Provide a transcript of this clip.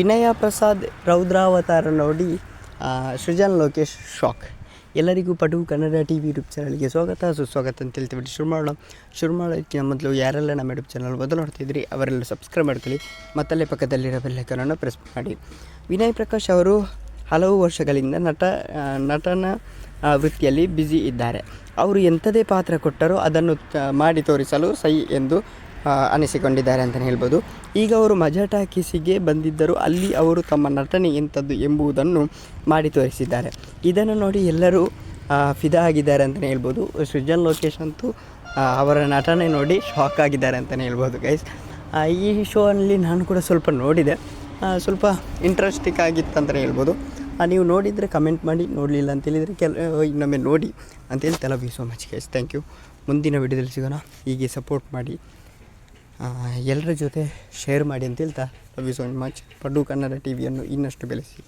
ವಿನಯ ಪ್ರಸಾದ್ ರೌದ್ರಾವತಾರ ನೋಡಿ ಸೃಜನ್ ಲೋಕೇಶ್ ಶಾಕ್. ಎಲ್ಲರಿಗೂ ಪಟು ಕನ್ನಡ ಟಿ ವಿ ಯೂಟ್ಯೂಬ್ ಚಾನಲ್ಗೆ ಸ್ವಾಗತ, ಸುಸ್ವಾಗತ ಅಂತ ಹೇಳ್ತೀವಿ ಶುರು ಮಾಡೋಣ. ಶುರು ಮಾಡೋದಕ್ಕಿಂತ ಮೊದಲು ಯಾರೆಲ್ಲ ನಮ್ಮ ಯೂಟ್ಯೂಬ್ ಚಾನಲ್ ಮೊದಲು ನೋಡ್ತಿದ್ರಿ ಅವರೆಲ್ಲ ಸಬ್ಸ್ಕ್ರೈಬ್ ಮಾಡ್ಕೊಳ್ಳಿ, ಮತ್ತಲ್ಲೇ ಪಕ್ಕದಲ್ಲಿರೋ ಬೆಲ್ಲೈಕನನ್ನು ಪ್ರೆಸ್ ಮಾಡಿ. ವಿನಯ್ ಪ್ರಕಾಶ್ ಅವರು ಹಲವು ವರ್ಷಗಳಿಂದ ನಟ ನಟನ ವೃತ್ತಿಯಲ್ಲಿ ಬ್ಯುಸಿ ಇದ್ದಾರೆ. ಅವರು ಎಂಥದೇ ಪಾತ್ರ ಕೊಟ್ಟರೂ ಅದನ್ನು ಮಾಡಿ ತೋರಿಸಲು ಸೈ ಎಂದು ಅನಿಸಿಕೊಂಡಿದ್ದಾರೆ ಅಂತಲೇ ಹೇಳ್ಬೋದು. ಈಗ ಅವರು ಮಜಾ ಕಿಸಿಗೆ ಬಂದಿದ್ದರು ಅಲ್ಲಿ ಅವರು ತಮ್ಮ ನಟನೆ ಎಂಥದ್ದು ಎಂಬುದನ್ನು ಮಾಡಿ ತೋರಿಸಿದ್ದಾರೆ. ಇದನ್ನು ನೋಡಿ ಎಲ್ಲರೂ ಫಿದಾ ಆಗಿದ್ದಾರೆ ಅಂತಲೇ ಹೇಳ್ಬೋದು. ಸೃಜನ್ ಲೋಕೇಶ್ ಅಂತೂ ಅವರ ನಟನೆ ನೋಡಿ ಶಾಕ್ ಆಗಿದ್ದಾರೆ ಅಂತಲೇ ಹೇಳ್ಬೋದು ಗೈಸ್ ಈ ಶೋ ಅಲ್ಲಿ ನಾನು ಕೂಡ ಸ್ವಲ್ಪ ನೋಡಿದೆ. ಸ್ವಲ್ಪ ಇಂಟ್ರೆಸ್ಟಿಂಗ್ ಆಗಿತ್ತು ಅಂತಲೇ ಹೇಳ್ಬೋದು. ನೀವು ನೋಡಿದರೆ ಕಮೆಂಟ್ ಮಾಡಿ, ನೋಡಲಿಲ್ಲ ಅಂತ ಹೇಳಿದರೆ ಕೆಲ ಇನ್ನೊಮ್ಮೆ ನೋಡಿ ಅಂತ ಹೇಳ್ತಲ್ಲ you so much guys thank you ಮುಂದಿನ ವಿಡಿಯೋದಲ್ಲಿ ಸಿಗೋಣ. ಹೀಗೆ ಸಪೋರ್ಟ್ ಮಾಡಿ. ಎಲ್ಲರ ಜೊತೆ ಶೇರ್ ಮಾಡಿ ಅಂತ ಹೇಳ್ತಾ. ಲವ್ ಯು ಸೋ ಮಚ್ ಪಡು ಕನ್ನಡ ಟಿ ವಿಯನ್ನು ಇನ್ನಷ್ಟು ಬೆಳೆಸಿ.